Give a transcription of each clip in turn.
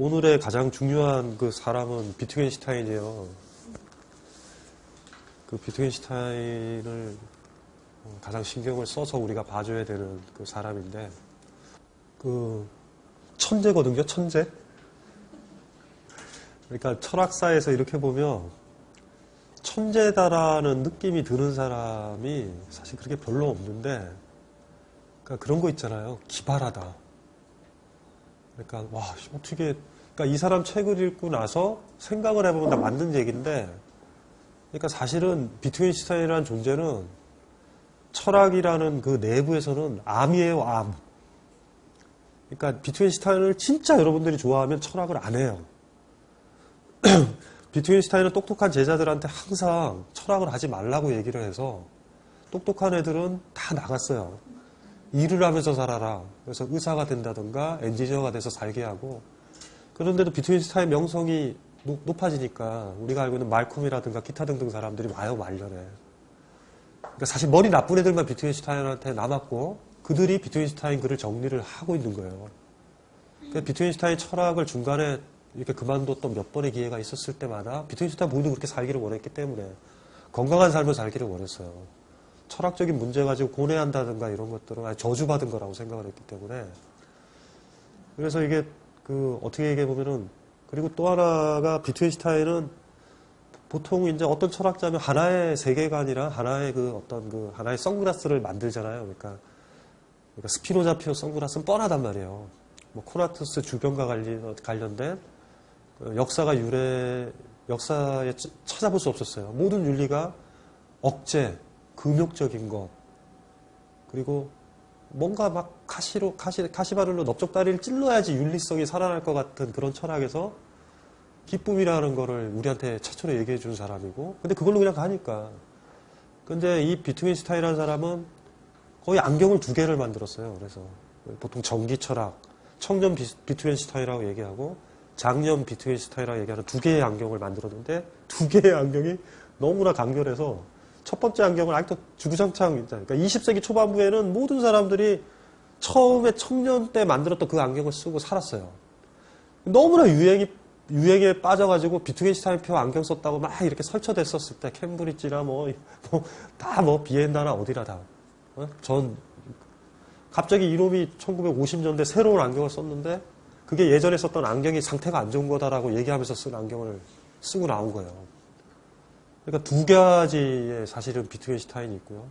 오늘의 가장 중요한 그 사람은 비트겐슈타인이에요. 그 비트겐슈타인을 가장 신경을 써서 우리가 봐줘야 되는 그 사람인데, 그 천재거든요, 천재. 그러니까 철학사에서 이렇게 보면 천재다라는 느낌이 드는 사람이 사실 그렇게 별로 없는데, 그러니까 그런 거 있잖아요, 기발하다. 그러니까 와 어떻게 그러니까 이 사람 책을 읽고 나서 생각을 해보면 다 맞는 얘기인데 그러니까 사실은 비트겐슈타인이라는 존재는 철학이라는 그 내부에서는 암이에요 암. 그러니까 비트겐슈타인을 진짜 여러분들이 좋아하면 철학을 안 해요. 비트겐슈타인은 똑똑한 제자들한테 항상 철학을 하지 말라고 얘기를 해서 똑똑한 애들은 다 나갔어요 일을 하면서 살아라. 그래서 의사가 된다든가 엔지니어가 돼서 살게 하고 그런데도 비트윈스타의 명성이 높아지니까 우리가 알고 있는 말콤이라든가 기타 등등 사람들이 와요 말년에. 그러니까 사실 머리 나쁜 애들만 비트윈스타인한테 남았고 그들이 비트윈스타인 글을 정리를 하고 있는 거예요. 그러니까 비트윈스타인 철학을 중간에 이렇게 그만뒀던 몇 번의 기회가 있었을 때마다 비트윈스타인 모두 그렇게 살기를 원했기 때문에 건강한 삶을 살기를 원했어요. 철학적인 문제 가지고 고뇌한다든가 이런 것들은 아니 저주받은 거라고 생각을 했기 때문에 그래서 이게 그 어떻게 얘기해 보면은 그리고 또 하나가 비트윈슈타인은 보통 이제 어떤 철학자면 하나의 세계관이랑 하나의 그 어떤 그 하나의 선글라스를 만들잖아요. 그러니까, 그러니까 스피노자 피오 선글라스는 뻔하단 말이에요. 뭐 코나투스 주변과 관련, 관련된 그 역사가 유래 역사에 찾아볼 수 없었어요. 모든 윤리가 억제, 금욕적인 것 그리고 뭔가 막 가시로 가시 가시바늘로 넓적다리를 찔러야지 윤리성이 살아날 것 같은 그런 철학에서 기쁨이라는 거를 우리한테 최초로 얘기해 준 사람이고 근데 그걸로 그냥 가니까. 근데 이 비트윈스타인이라는 사람은 거의 안경을 두 개를 만들었어요. 그래서 보통 전기 철학 청년 비트윈스타인이라고 얘기하고 장년 비트윈스타인이라고 얘기하는 두 개의 안경을 만들었는데 두 개의 안경이 너무나 강렬해서 첫 번째 안경은 아직도 주구장창 있잖아요. 그러니까 20세기 초반부에는 모든 사람들이 처음에 청년 때 만들었던 그 안경을 쓰고 살았어요. 너무나 유행이 유행에 빠져가지고 비트겐슈타인표 안경 썼다고 막 이렇게 설쳐댔었을 때 캠브리지나 뭐 다뭐 뭐 비엔나나 어디나 다. 어? 전 갑자기 이놈이 1950년대 새로운 안경을 썼는데 그게 예전에 썼던 안경이 상태가 안 좋은 거다라고 얘기하면서 쓴 안경을 쓰고 나온 거예요. 그러니까 두 가지의 사실은 비트겐슈타인이 있고요.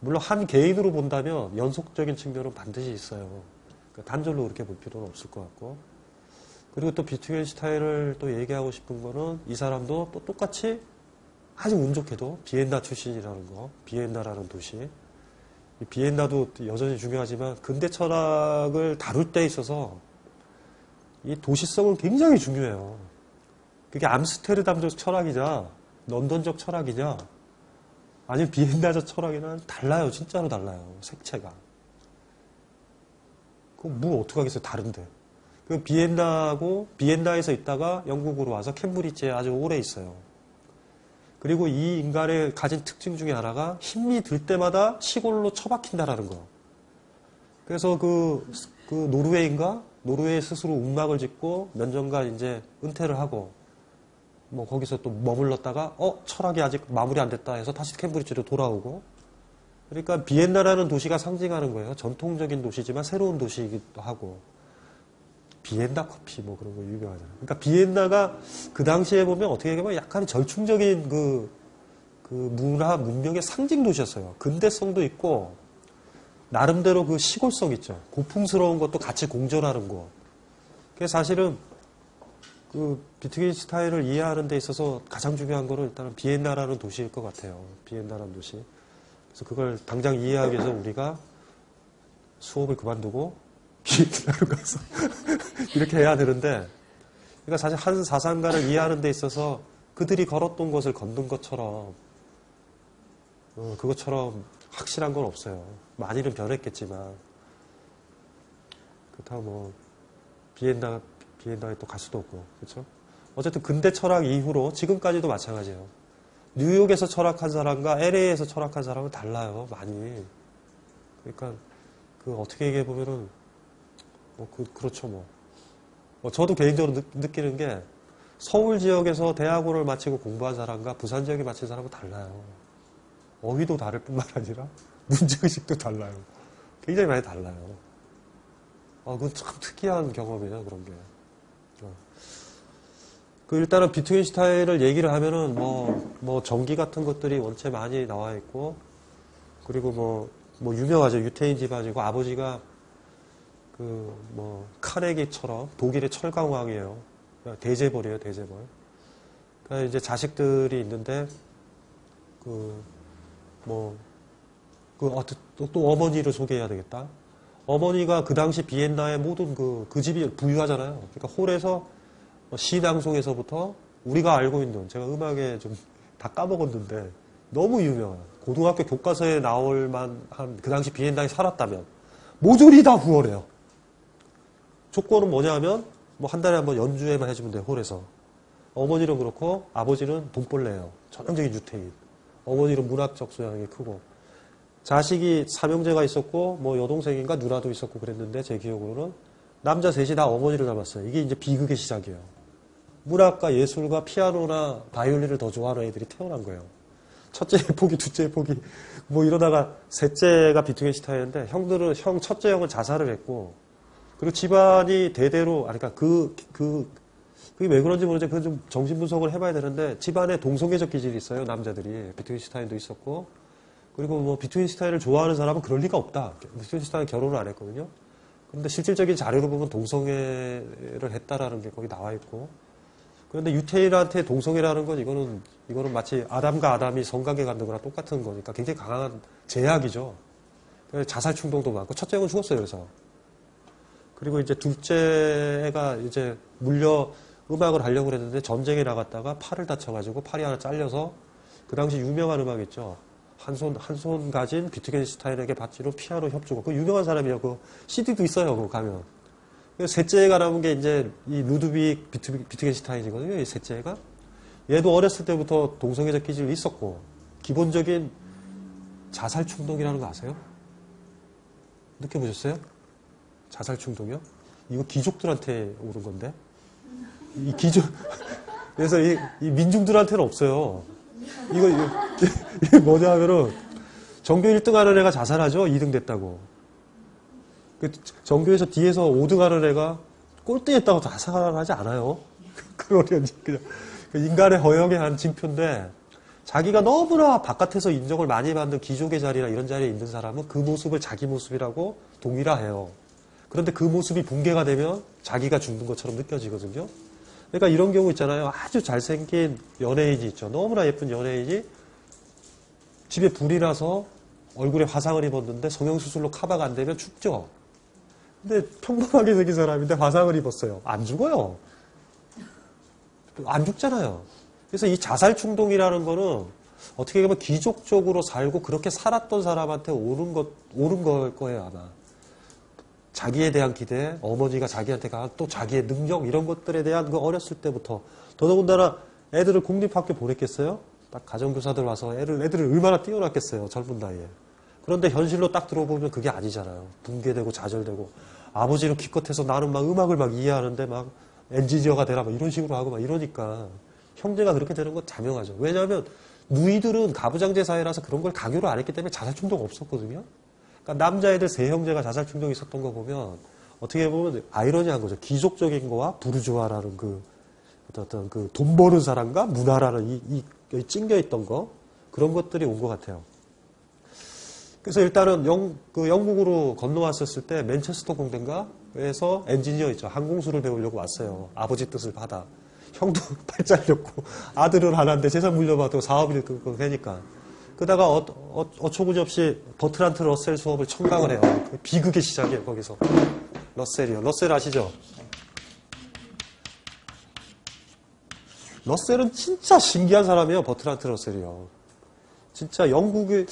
물론 한 개인으로 본다면 연속적인 측면은 반드시 있어요. 그러니까 단절로 그렇게 볼 필요는 없을 것 같고. 그리고 또 비트겐슈타인을 또 얘기하고 싶은 거는 이 사람도 또 똑같이 아주 운 좋게도 비엔나 출신이라는 거, 비엔나라는 도시. 비엔나도 여전히 중요하지만 근대 철학을 다룰 때 있어서 이 도시성은 굉장히 중요해요. 그게 암스테르담적 철학이자 런던적 철학이냐 아니면 비엔나적 철학이는 달라요. 진짜로 달라요. 색채가. 그럼 뭐 어떻게 하겠어요. 다른데. 그 비엔나고 비엔나에서 있다가 영국으로 와서 캠브리지에 아주 오래 있어요. 그리고 이 인간의 가진 특징 중에 하나가 힘이 들 때마다 시골로 처박힌다라는 거. 그래서 그, 그 노르웨이인가? 노르웨이 스스로 운막을 짓고 몇 년간 이제 은퇴를 하고 뭐 거기서 또 머물렀다가 어 철학이 아직 마무리 안 됐다 해서 다시 캠브리지로 돌아오고 그러니까 비엔나라는 도시가 상징하는 거예요. 전통적인 도시지만 새로운 도시이기도 하고 비엔나 커피 뭐 그런 거 유명하잖아요. 그러니까 비엔나가 그 당시에 보면 어떻게 보면 약간 절충적인 그, 그 문화 문명의 상징 도시였어요. 근대성도 있고 나름대로 그 시골성 있죠. 고풍스러운 것도 같이 공존하는 거. 그래서 사실은 그 비트겐슈타인을 이해하는 데 있어서 가장 중요한 거는 일단은 비엔나라는 도시일 것 같아요. 비엔나라는 도시. 그래서 그걸 당장 이해하기 위해서 우리가 수업을 그만두고 비엔나로 가서 이렇게 해야 되는데 그러니까 사실 한 사상가를 이해하는 데 있어서 그들이 걸었던 것을 걷는 것처럼 어, 그것처럼 확실한 건 없어요. 많이는 변했겠지만 그렇다고 뭐 비엔나 비엔나에 또 갈 수도 없고, 그렇죠? 어쨌든 근대 철학 이후로 지금까지도 마찬가지예요. 뉴욕에서 철학한 사람과 LA에서 철학한 사람은 달라요, 많이. 그러니까 그 어떻게 얘기해 보면은 뭐 그, 그렇죠 뭐. 뭐 저도 개인적으로 느, 끼는게 서울 지역에서 대학원을 마치고 공부한 사람과 부산 지역에 마친 사람은 달라요. 어휘도 다를 뿐만 아니라 문제의식도 달라요. 굉장히 많이 달라요. 아, 그건 참 특이한 경험이에요, 그런 게. 어. 그 일단은 비트겐슈타인을 얘기를 하면은 뭐, 뭐 전기 같은 것들이 원체 많이 나와 있고, 그리고 뭐, 뭐 유명하죠. 유태인 집안이고 아버지가 그 뭐 카네기처럼 독일의 철강왕이에요. 대재벌이에요, 대재벌. 그러니까 이제 자식들이 있는데 그 뭐 그 또, 또 어머니를 소개해야 되겠다. 어머니가 그 당시 비엔나의 모든 그, 그 집이 부유하잖아요. 그러니까 홀에서 뭐 시낭송에서부터 우리가 알고 있는 제가 음악에 좀 다 까먹었는데 너무 유명한 고등학교 교과서에 나올 만한 그 당시 비엔나에 살았다면 모조리 다 후원해요. 조건은 뭐냐면 뭐 한 달에 한 번 연주회만 해주면 돼요 홀에서. 어머니는 그렇고 아버지는 돈벌레예요. 전형적인 유태인. 어머니는 문학적 소양이 크고. 자식이 삼형제가 있었고 뭐 여동생인가 누나도 있었고 그랬는데 제 기억으로는 남자 셋이 다 어머니를 닮았어요. 이게 이제 비극의 시작이에요 문학과 예술과 피아노나 바이올린을 더 좋아하는 애들이 태어난 거예요 첫째 포기 둘째 포기 뭐 이러다가 셋째가 비트겐슈타인인데 형들은 형 첫째 형은 자살을 했고 그리고 집안이 대대로, 아니, 그러니까 그, 그, 그게 왜 그런지 모르지만 그건 좀 정신 분석을 해봐야 되는데 집안에 동성애적 기질이 있어요, 남자들이. 비트윈슈타인도 있었고. 그리고 뭐 비트윈슈타인을 좋아하는 사람은 그럴 리가 없다. 비트윈슈타인 결혼을 안 했거든요. 그런데 실질적인 자료로 보면 동성애를 했다라는 게 거기 나와 있고. 그런데 유태인한테 동성애라는 건 이거는, 이거는 마치 아담과 아담이 성관계 갖는 거랑 똑같은 거니까 굉장히 강한 제약이죠. 자살 충동도 많고, 첫째 형은 죽었어요, 그래서. 그리고 이제 둘째 애가 이제 물려 음악을 하려고 그랬는데 전쟁에 나갔다가 팔을 다쳐가지고 팔이 하나 잘려서 그 당시 유명한 음악 있죠. 한 손, 한 손 가진 비트겐슈타인에게 받치는 피아노 협주곡. 그 유명한 사람이에요. 그 CD도 있어요. 그거 가면. 셋째가 나온 게 이제 이 루드빅 비트, 비트겐슈타인이거든요. 이 셋째가. 얘도 어렸을 때부터 동성애적 기질이 있었고, 기본적인 자살 충동이라는 거 아세요? 느껴보셨어요? 자살 충동이요? 이거 귀족들한테 오는 건데? 이 귀족, 그래서 이, 이 민중들한테는 없어요. 이거, 이거, 이게 뭐냐 하면은, 전교 1등 하는 애가 자살하죠? 2등 됐다고. 그 전교에서 뒤에서 5등 하는 애가 꼴등 했다고 자살하지 않아요. 그러려니, 그냥. 그 인간의 허영에 한 징표인데, 자기가 너무나 바깥에서 인정을 많이 받는 귀족의 자리나 이런 자리에 있는 사람은 그 모습을 자기 모습이라고 동일화해요. 그런데 그 모습이 붕괴가 되면 자기가 죽는 것처럼 느껴지거든요. 그러니까 이런 경우 있잖아요. 아주 잘생긴 연예인이 있죠. 너무나 예쁜 연예인이 집에 불이 나서 얼굴에 화상을 입었는데 성형수술로 커버가 안 되면 죽죠. 근데 평범하게 생긴 사람인데 화상을 입었어요. 안 죽어요. 안 죽잖아요. 그래서 이 자살 충동이라는 거는 어떻게 보면 귀족적으로 살고 그렇게 살았던 사람한테 오는 것, 오는 걸 거예요, 아마. 자기에 대한 기대, 어머니가 자기한테 강한 또 자기의 능력 이런 것들에 대한 그 어렸을 때부터 더더군다나 애들을 국립학교 보냈겠어요? 딱 가정교사들 와서 애를 애들을 얼마나 띄워놨겠어요 젊은 나이에. 그런데 현실로 딱 들어보면 그게 아니잖아요. 붕괴되고 좌절되고 아버지는 기껏해서 나는 막 음악을 막 이해하는데 막 엔지니어가 되라 막 이런 식으로 하고 막 이러니까 형제가 그렇게 되는 건 자명하죠. 왜냐하면 누이들은 가부장제 사회라서 그런 걸 강요를 안 했기 때문에 자살 충동 없었거든요. 그러니까 남자애들 세 형제가 자살 충동이 있었던 거 보면 어떻게 보면 아이러니한 거죠. 귀족적인 거와 부르주아라는 그 어떤 그 돈 버는 사람과 문화라는 이, 이, 이 찡겨 있던 거 그런 것들이 온 것 같아요. 그래서 일단은 영, 그 영국으로 건너왔었을 때 맨체스터 공대인가에서 엔지니어 있죠. 항공수를 배우려고 왔어요. 아버지 뜻을 받아. 형도 팔 잘렸고 아들은 하나인데 재산 물려받고 사업이 그 되니까. 그러다가 어, 어, 어처구니 없이 버트란트 러셀 수업을 청강을 해요. 그 비극의 시작이에요, 거기서. 러셀이요. 러셀 아시죠? 러셀은 진짜 신기한 사람이에요, 버트란트 러셀이요. 진짜 영국의,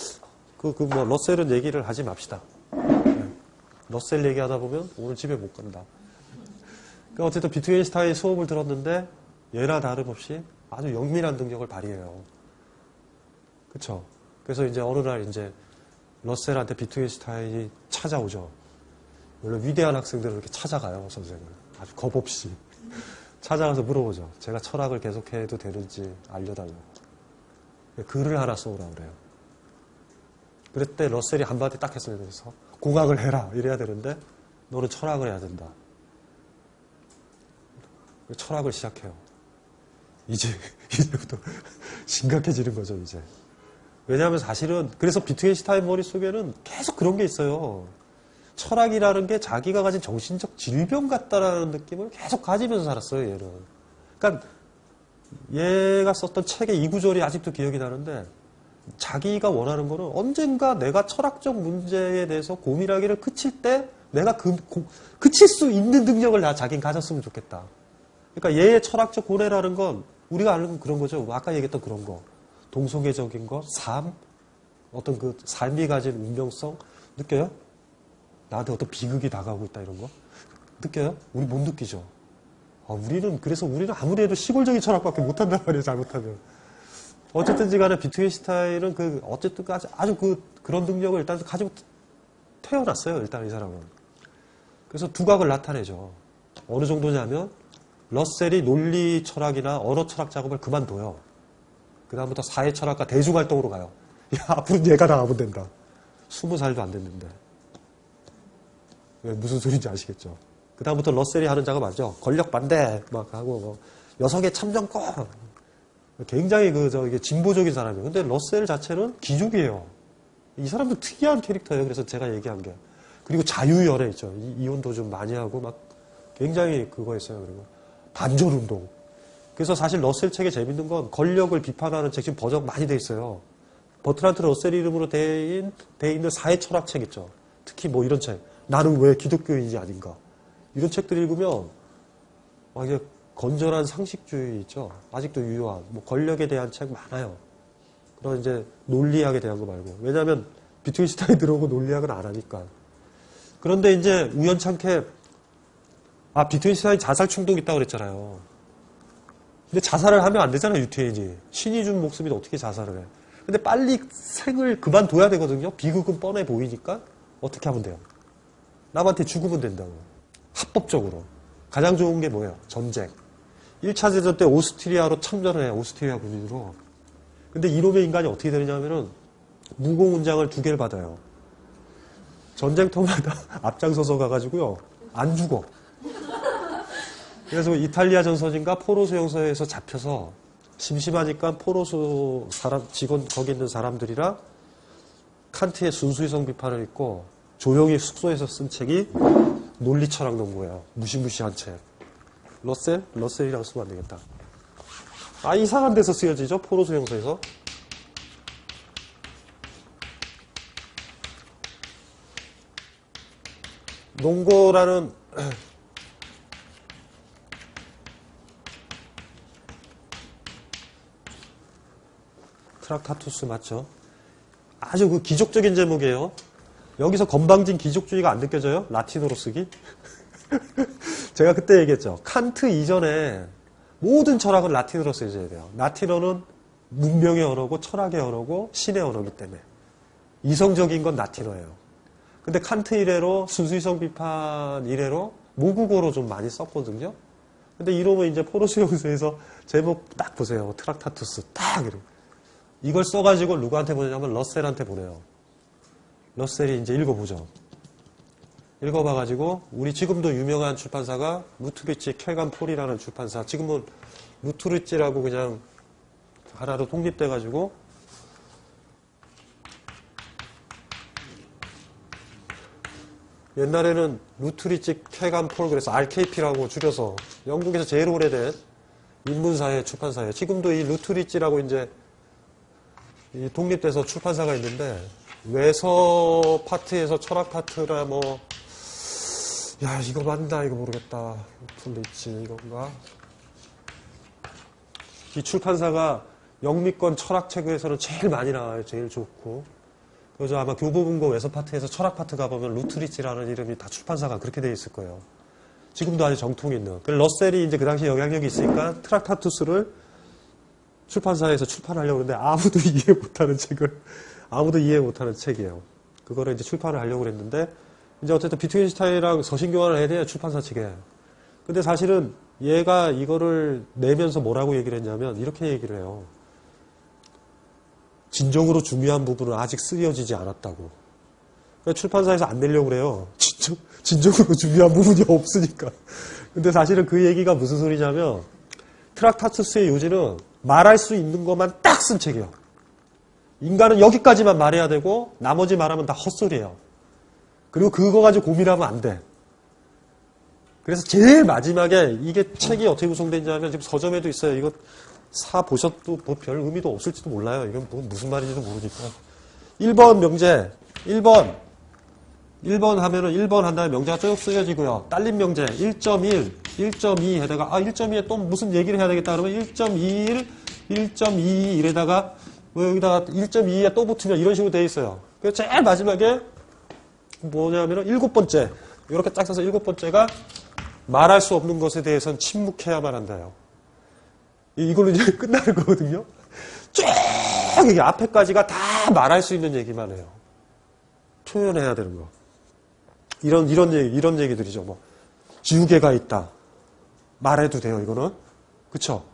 그, 그, 뭐, 러셀은 얘기를 하지 맙시다. 네. 러셀 얘기하다 보면 오늘 집에 못 간다. 그러니까 어쨌든 비트겐스타인 수업을 들었는데 얘나 다름없이 아주 영민한 능력을 발휘해요. 그쵸? 그래서 이제 어느 날 이제 러셀한테 비트겐슈타인이 찾아오죠. 원래 위대한 학생들을 이렇게 찾아가요, 선생을. 아주 겁 없이 찾아가서 물어보죠. 제가 철학을 계속해도 되는지 알려달라고. 글을 하나 써오라 그래요. 그랬대 러셀이 한마디 딱 했어요. 그래서 공학을 해라 이래야 되는데 너는 철학을 해야 된다. 철학을 시작해요. 이제 이제부터 심각해지는 거죠 이제. 왜냐하면 사실은 그래서 비트겐슈타인 머릿속에는 계속 그런 게 있어요. 철학이라는 게 자기가 가진 정신적 질병 같다라는 느낌을 계속 가지면서 살았어요, 얘는. 그러니까 얘가 썼던 책의 이 구절이 아직도 기억이 나는데 자기가 원하는 거는 언젠가 내가 철학적 문제에 대해서 고민하기를 그칠 때 내가 그, 고- 그칠 수 있는 능력을 나 자기는 가졌으면 좋겠다. 그러니까 얘의 철학적 고뇌라는 건 우리가 아는 건 그런 거죠. 아까 얘기했던 그런 거. 동성애적인 거, 삶, 어떤 그 삶이 가진 운명성 느껴요? 나한테 어떤 비극이 다가오고 있다 이런 거 느껴요? 우리 못 느끼죠. 아, 우리는 그래서 우리는 아무리 해도 시골적인 철학밖에 못한단 말이에요. 잘못하면. 어쨌든지 간에 비트겐슈타인은 그 어쨌든 아주, 아주 그 그런 능력을 일단 가지고 태어났어요. 일단 이 사람은. 그래서 두각을 나타내죠. 어느 정도냐면 러셀이 논리 철학이나 언어 철학 작업을 그만둬요. 그 다음부터 사회 철학과 대중 활동으로 가요. 야, 앞으로 얘가 나가면 된다. 스무 살도 안 됐는데. 왜, 무슨 소리인지 아시겠죠? 그 다음부터 러셀이 하는 작업 알죠? 권력 반대 막 하고 뭐 여성의 참정권 굉장히 그저 이게 진보적인 사람이에요. 근데 러셀 자체는 기족이에요. 이 사람도 특이한 캐릭터예요. 그래서 제가 얘기한 게 그리고 자유연애 있죠. 이- 이혼도 좀 많이 하고 막 굉장히 그거 했어요. 그리고 반절 운동. 그래서 사실 러셀 책에 재밌는 건 권력을 비판하는 책 지금 버전 많이 돼 있어요. 버트란트 러셀 이름으로 돼 있는 사회 철학 책 있죠. 특히 뭐 이런 책. 나는 왜 기독교인이 아닌가. 이런 책들 읽으면 막 이제 건전한 상식주의 있죠. 아직도 유효한 뭐 권력에 대한 책 많아요. 그런 이제 논리학에 대한 거 말고. 왜냐하면 비트겐슈타인 들어오고 논리학은 안 하니까. 그런데 이제 우연찮게 아 비트겐슈타인 자살 충동 있다고 그랬잖아요. 근데 자살을 하면 안 되잖아요, 유태인이. 신이 준 목숨인데 어떻게 자살을 해. 근데 빨리 생을 그만둬야 되거든요. 비극은 뻔해 보이니까 어떻게 하면 돼요? 남한테 죽으면 된다고. 합법적으로. 가장 좋은 게 뭐예요? 전쟁. 1차 대전 때 오스트리아로 참전을 해요. 오스트리아 군인으로. 근데 이놈의 인간이 어떻게 되느냐면은 무공훈장을 두 개를 받아요. 전쟁터마다 앞장서서 가가지고요. 안 죽어. 그래서 이탈리아 전선인가 포로 수용소에서 잡혀서 심심하니까 포로수 사람 직원 거기 있는 사람들이랑 칸트의 순수이성 비판을 읽고 조용히 숙소에서 쓴 책이 논리 철학 농구예요. 무시무시한 책. 러셀? 러셀이라고 쓰면 안 되겠다. 아 이상한 데서 쓰여지죠 포로 수용소에서. 농고라는 트락타투스 맞죠? 아주 그 기족적인 제목이에요. 여기서 건방진 기족주의가 안 느껴져요? 라틴어로 쓰기? 제가 그때 얘기했죠. 칸트 이전에 모든 철학은 라틴어로 쓰여져야 돼요. 라틴어는 문명의 언어고 철학의 언어고 신의 언어기 때문에. 이성적인 건 라틴어예요. 근데 칸트 이래로 순수이성 비판 이래로 모국어로 좀 많이 썼거든요. 근데 이러면 이제 포로수용소에서 제목 딱 보세요. 트락타투스 딱 이러고. 이걸 써가지고 누구한테 보내냐면 러셀한테 보내요. 러셀이 이제 읽어보죠. 읽어봐가지고 우리 지금도 유명한 출판사가 루트리치 쾌감 폴이라는 출판사 지금은 루트리치라고 그냥 하나로 독립돼가지고 옛날에는 루트리치 쾌감 폴 그래서 RKP라고 줄여서 영국에서 제일 오래된 인문사회 출판사예요. 지금도 이 루트리치라고 이제 이 독립돼서 출판사가 있는데 외서 파트에서 철학 파트라 뭐, 야, 이거 맞나, 이거 모르겠다. 풀리지, 이건가? 이 출판사가 영미권 철학책에서는 제일 많이 나와요. 제일 좋고. 그래서 아마 교보문고 외서 파트에서 철학 파트 가보면 루트리치라는 이름이 다 출판사가 그렇게 돼 있을 거예요. 지금도 아주 정통이 있는. 그 러셀이 이제 그 당시에 영향력이 있으니까 트락타투스를 출판사에서 출판하려고 그러는데 아무도 이해 못하는 책을 아무도 이해 못하는 책이에요. 그거를 이제 출판을 하려고 그랬는데 이제 어쨌든 비트겐슈타인이랑 서신교환을 해야 돼요 출판사 측에. 근데 사실은 얘가 이거를 내면서 뭐라고 얘기를 했냐면 이렇게 얘기를 해요. 진정으로 중요한 부분은 아직 쓰여지지 않았다고. 그러니까 출판사에서 안 내려고 그래요. 진정, 진정으로 중요한 부분이 없으니까. 근데 사실은 그 얘기가 무슨 소리냐면 트락타투스의 요지는 말할 수 있는 것만 딱 쓴 책이에요. 인간은 여기까지만 말해야 되고 나머지 말하면 다 헛소리예요. 그리고 그거 가지고 고민하면 안 돼. 그래서 제일 마지막에 이게 책이 어떻게 구성되는지 하면 지금 서점에도 있어요. 이거 사 보셔도 뭐 별 의미도 없을지도 몰라요. 이건 뭐 무슨 말인지도 모르니까. 1번 명제. 1번. 1번 하면은 1번 한 다음에 명제가 쭉 쓰여지고요. 딸린 명제 1.1, 1.2 해다가 아 1.2에 또 무슨 얘기를 해야 되겠다 그러면 1.21, 1.2 이래다가 뭐 여기다가 1.2에 또 붙으면 이런 식으로 돼 있어요. 그래서 제일 마지막에 뭐냐면은 일곱 번째 이렇게 딱 써서 일곱 번째가 말할 수 없는 것에 대해서는 침묵해야만 한다요. 이- 이걸로 이제 끝나는 거거든요. 쭉 이게 앞에까지가 다 말할 수 있는 얘기만 해요. 표현해야 되는 거. 이런 이런 얘기 이런 얘기들이죠. 뭐 지우개가 있다. 말해도 돼요. 이거는 그쵸?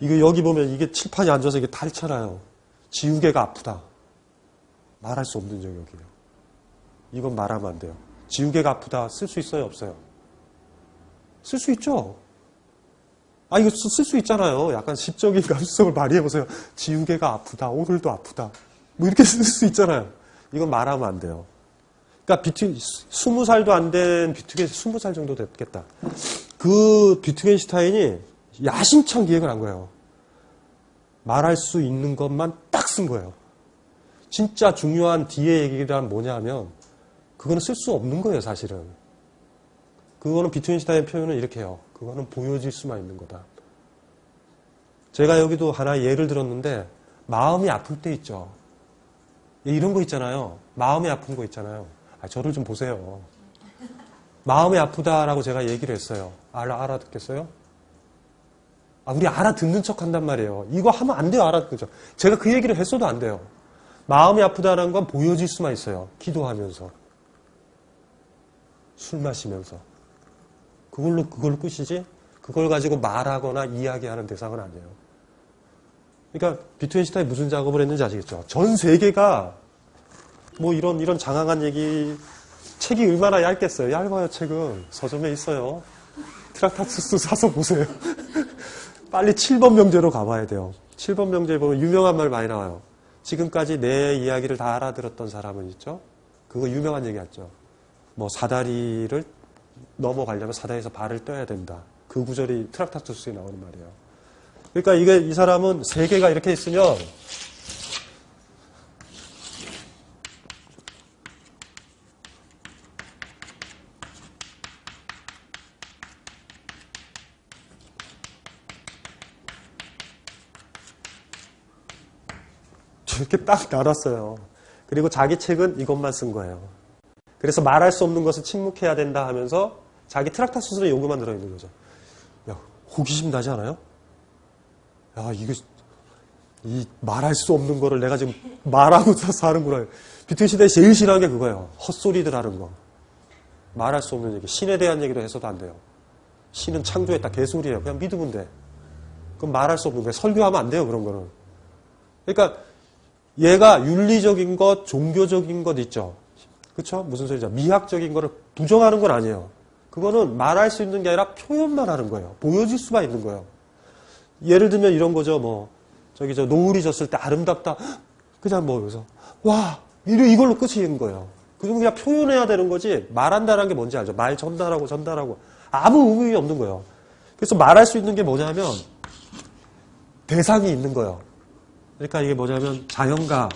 이거 여기 보면 이게 칠판이 앉아서 이게 다 있잖아요. 지우개가 아프다. 말할 수 없는 영역이에요. 이건 말하면 안 돼요. 지우개가 아프다. 쓸 수 있어요? 없어요? 쓸 수 있죠? 아, 이거 쓸 수 있잖아요. 약간 시적인 감수성을 발휘해보세요. 지우개가 아프다. 오늘도 아프다. 뭐 이렇게 쓸 수 있잖아요. 이건 말하면 안 돼요. 그러니까 비트, 20살도 안 된 비트겐, 20살 정도 됐겠다. 그 비트겐슈타인이 야심찬 기획을 한 거예요. 말할 수 있는 것만 딱 쓴 거예요. 진짜 중요한 뒤에 얘기란 뭐냐 하면 그거는 쓸 수 없는 거예요, 사실은. 그거는 비트겐슈타인 표현은 이렇게 해요. 그거는 보여질 수만 있는 거다. 제가 여기도 하나 예를 들었는데 마음이 아플 때 있죠. 이런 거 있잖아요. 마음이 아픈 거 있잖아요. 아, 저를 좀 보세요. 마음이 아프다라고 제가 얘기를 했어요. 알아, 알아듣겠어요? 아, 우리 알아듣는 척 한단 말이에요. 이거 하면 안 돼요, 알아듣는 척. 제가 그 얘기를 했어도 안 돼요. 마음이 아프다는 건 보여질 수만 있어요. 기도하면서. 술 마시면서. 그걸로, 그걸로 끝이지? 그걸 가지고 말하거나 이야기하는 대상은 아니에요. 그러니까 비트겐슈타인 무슨 작업을 했는지 아시겠죠? 전 세계가 뭐 이런, 이런 장황한 얘기, 책이 얼마나 얇겠어요? 얇아요, 책은. 서점에 있어요. 트락타투스 사서 보세요. 빨리 7번 명제로 가봐야 돼요. 7번 명제에 보면 유명한 말 많이 나와요. 지금까지 내 이야기를 다 알아들었던 사람은 있죠? 그거 유명한 얘기 같죠? 뭐 사다리를 넘어가려면 사다리에서 발을 떠야 된다. 그 구절이 트락타투스에 나오는 말이에요. 그러니까 이게 이 사람은 세계가 이렇게 있으면 이렇게 딱 달았어요. 그리고 자기 책은 이것만 쓴 거예요. 그래서 말할 수 없는 것은 침묵해야 된다 하면서 자기 트락타수술의 요구만 들어있는 거죠. 야, 호기심 나지 않아요? 야, 이거, 이 말할 수 없는 거를 내가 지금 말하고 사는구나. 비트 시대에 제일 싫어하는 게 그거예요. 헛소리들 하는 거. 말할 수 없는 얘기. 신에 대한 얘기도 해서도 안 돼요. 신은 창조했다. 개소리예요. 그냥 믿으면 돼. 그럼 말할 수 없는 거예요. 설교하면 안 돼요. 그런 거는. 그러니까 얘가 윤리적인 것, 종교적인 것 있죠. 그쵸? 무슨 소리죠? 미학적인 거를 부정하는 건 아니에요. 그거는 말할 수 있는 게 아니라 표현만 하는 거예요. 보여질 수만 있는 거예요. 예를 들면 이런 거죠. 뭐, 저기 저 노을이 졌을 때 아름답다. 그냥 뭐 여기서, 와! 이러- 이걸로 끝이 있는 거예요. 그럼 그냥 표현해야 되는 거지, 말한다는 게 뭔지 알죠? 말 전달하고 전달하고. 아무 의미 없는 거예요. 그래서 말할 수 있는 게 뭐냐면, 대상이 있는 거예요. 그러니까 이게 뭐냐면 자연과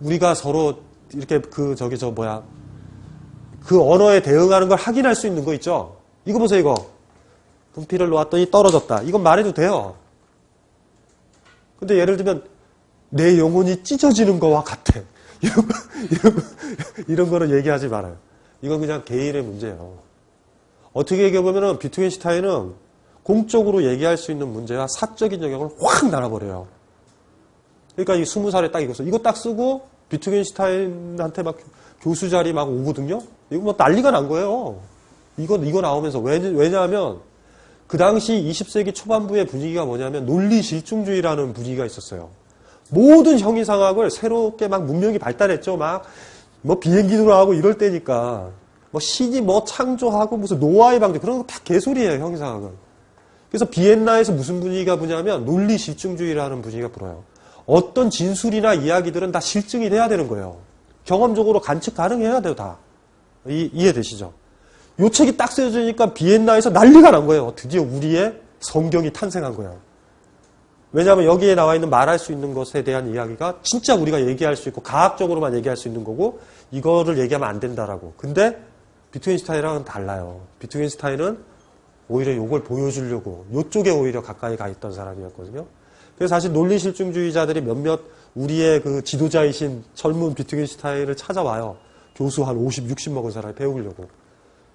우리가 서로 이렇게 그 저기 저 뭐야 그 언어에 대응하는 걸 확인할 수 있는 거 있죠. 이거 보세요 이거 분필을 놓았더니 떨어졌다. 이건 말해도 돼요. 근데 예를 들면 내 영혼이 찢어지는 거와 같아. 이런 거, 이런, 거, 이런 거는 얘기하지 말아요. 이건 그냥 개인의 문제예요. 어떻게 얘기해보면 비트겐슈타인은 공적으로 얘기할 수 있는 문제와 사적인 영역을 확 나눠버려요. 그러니까 이 스무 살에 딱 이거 써. 이거 딱 쓰고 비트겐슈타인한테 막 교수 자리 막 오거든요. 이거 뭐 난리가 난 거예요. 이거 이거 나오면서 왜, 왜냐하면 그 당시 20세기 초반부의 분위기가 뭐냐면 논리 실중주의라는 분위기가 있었어요. 모든 형이상학을 새롭게 막 문명이 발달했죠. 막 뭐 비행기도 나오고 이럴 때니까 뭐 신이 뭐 창조하고 무슨 노아의 방정 그런 거 다 개소리예요. 형이상학은. 그래서 비엔나에서 무슨 분위기가 부냐면 논리 실증주의라는 분위기가 불어요. 어떤 진술이나 이야기들은 다 실증이 돼야 되는 거예요. 경험적으로 관측 가능해야 돼요, 다. 이, 이해되시죠? 요 책이 딱 쓰여지니까 비엔나에서 난리가 난 거예요. 드디어 우리의 성경이 탄생한 거예요. 왜냐하면 여기에 나와 있는 말할 수 있는 것에 대한 이야기가 진짜 우리가 얘기할 수 있고 과학적으로만 얘기할 수 있는 거고 이거를 얘기하면 안 된다라고. 근데 비트겐슈타인이랑은 달라요. 비트겐슈타인은 오히려 이걸 보여주려고 이쪽에 오히려 가까이 가 있던 사람이었거든요. 그래서 사실 논리실증주의자들이 몇몇 우리의 그 지도자이신 젊은 비트겐슈타인을 찾아와요. 교수 한 50, 60 먹은 사람이 배우려고.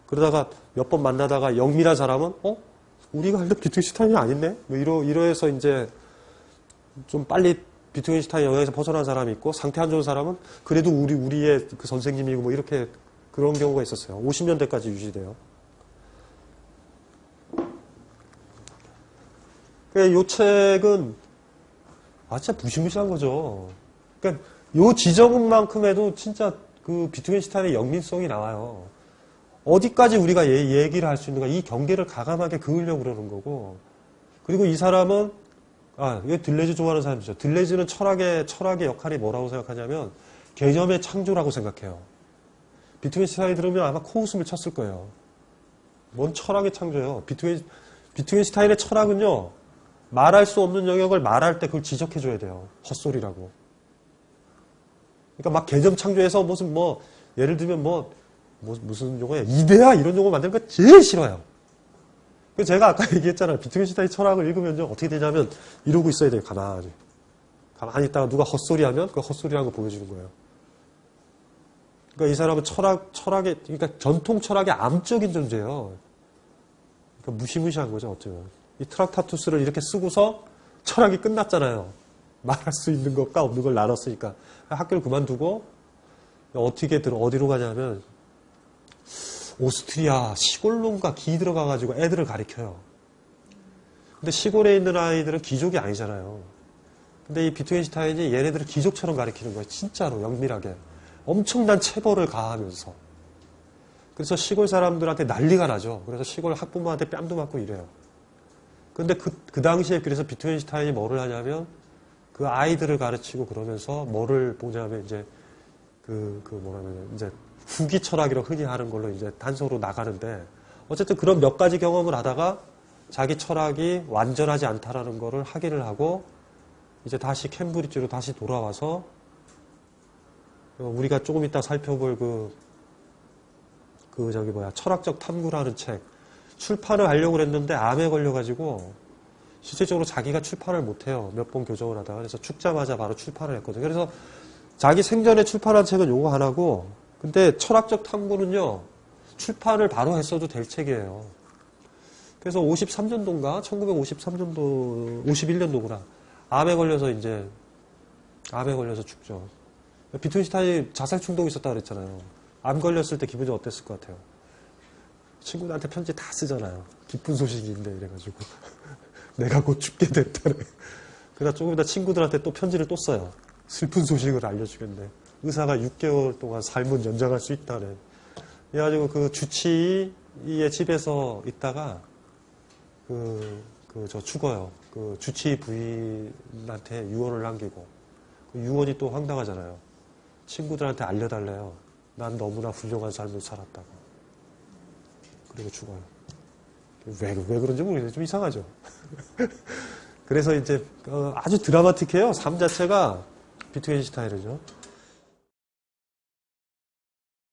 그러다가 몇 번 만나다가 영밀한 사람은 어? 우리가 알던 비트겐슈타인이 아닌데? 뭐 이러, 이러해서 이제 좀 빨리 비트겐슈타인 영향에서 벗어난 사람이 있고 상태 안 좋은 사람은 그래도 우리, 우리의 그 선생님이고 뭐 이렇게 그런 경우가 있었어요. 50년대까지 유지돼요. 이 책은 아 진짜 무시무시한 거죠. 그러니까 요 지적만큼에도 진짜 그 비트겐슈타인의 영민성이 나와요. 어디까지 우리가 얘- 얘기를 할 수 있는가 이 경계를 가감하게 그으려고 그러는 거고 그리고 이 사람은 아 이게 들레즈 좋아하는 사람이죠. 들레즈는 철학의 철학의 역할이 뭐라고 생각하냐면 개념의 창조라고 생각해요. 비트겐슈타인 들으면 아마 코웃음을 쳤을 거예요. 뭔 철학의 창조예요. 비트겐 비트겐슈타인의 철학은요. 말할 수 없는 영역을 말할 때 그걸 지적해줘야 돼요. 헛소리라고. 그러니까 막 개념 창조해서 무슨 뭐, 예를 들면 뭐, 뭐 무슨 용어야? 이데아 이런 용어 만드는 거 제일 싫어요. 그래서 제가 아까 얘기했잖아요. 비트겐슈타인 철학을 읽으면요. 어떻게 되냐면 이러고 있어야 돼요. 가만히. 가만히 있다가 누가 헛소리 하면 그 헛소리라는 거 보여주는 거예요. 그러니까 이 사람은 철학, 철학의, 그러니까 전통 철학의 암적인 존재예요. 그러니까 무시무시한 거죠, 어쩌면. 이 트락타투스를 이렇게 쓰고서 철학이 끝났잖아요. 말할 수 있는 것과 없는 걸 나눴으니까. 학교를 그만두고 어떻게 들어, 어디로 가냐면 오스트리아 시골론가 기 들어가 가지고 애들을 가리켜요. 근데 시골에 있는 아이들은 귀족이 아니잖아요. 근데 이 비트겐슈타인이 얘네들을 귀족처럼 가리키는 거예요. 진짜로 영밀하게. 엄청난 체벌을 가하면서. 그래서 시골 사람들한테 난리가 나죠. 그래서 시골 학부모한테 뺨도 맞고 이래요. 근데 그, 그 당시에 그래서 비트겐슈타인이 뭐를 하냐면 그 아이들을 가르치고 그러면서 뭐를 보냐면 이제 그, 그 뭐라면 이제 후기 철학이라고 흔히 하는 걸로 이제 단서로 나가는데 어쨌든 그런 몇 가지 경험을 하다가 자기 철학이 완전하지 않다라는 거를 확인을 하고 이제 다시 캠브리지로 다시 돌아와서 어, 우리가 조금 이따 살펴볼 그, 그 저기 뭐야 철학적 탐구라는 책 출판을 하려고 그랬는데 암에 걸려가지고 실질적으로 자기가 출판을 못해요. 몇 번 교정을 하다가. 그래서 죽자마자 바로 출판을 했거든요. 그래서 자기 생전에 출판한 책은 요거 하나고, 근데 철학적 탐구는요, 출판을 바로 했어도 될 책이에요. 그래서 53년도인가? 1953년도, 51년도구나. 암에 걸려서 이제, 암에 걸려서 죽죠. 비트겐슈타인이 자살 충동이 있었다 그랬잖아요. 암 걸렸을 때 기분이 어땠을 것 같아요? 친구들한테 편지 다 쓰잖아요. 기쁜 소식인데 이래가지고 내가 곧 죽게 됐다네. 그러다 조금 이따 친구들한테 또 편지를 또 써요. 슬픈 소식을 알려주겠네. 의사가 6개월 동안 삶은 연장할 수 있다네. 그래가지고 그 주치의의 집에서 있다가 그 그 저 죽어요. 그 주치의 부인한테 유언을 남기고 그 유언이 또 황당하잖아요. 친구들한테 알려달래요. 난 너무나 훌륭한 삶을 살았다고. 그리고 죽어요. 왜, 왜 그런지 모르겠어요. 좀 이상하죠. 그래서 이제 어, 아주 드라마틱해요. 삶 자체가 비트겐슈타인이죠.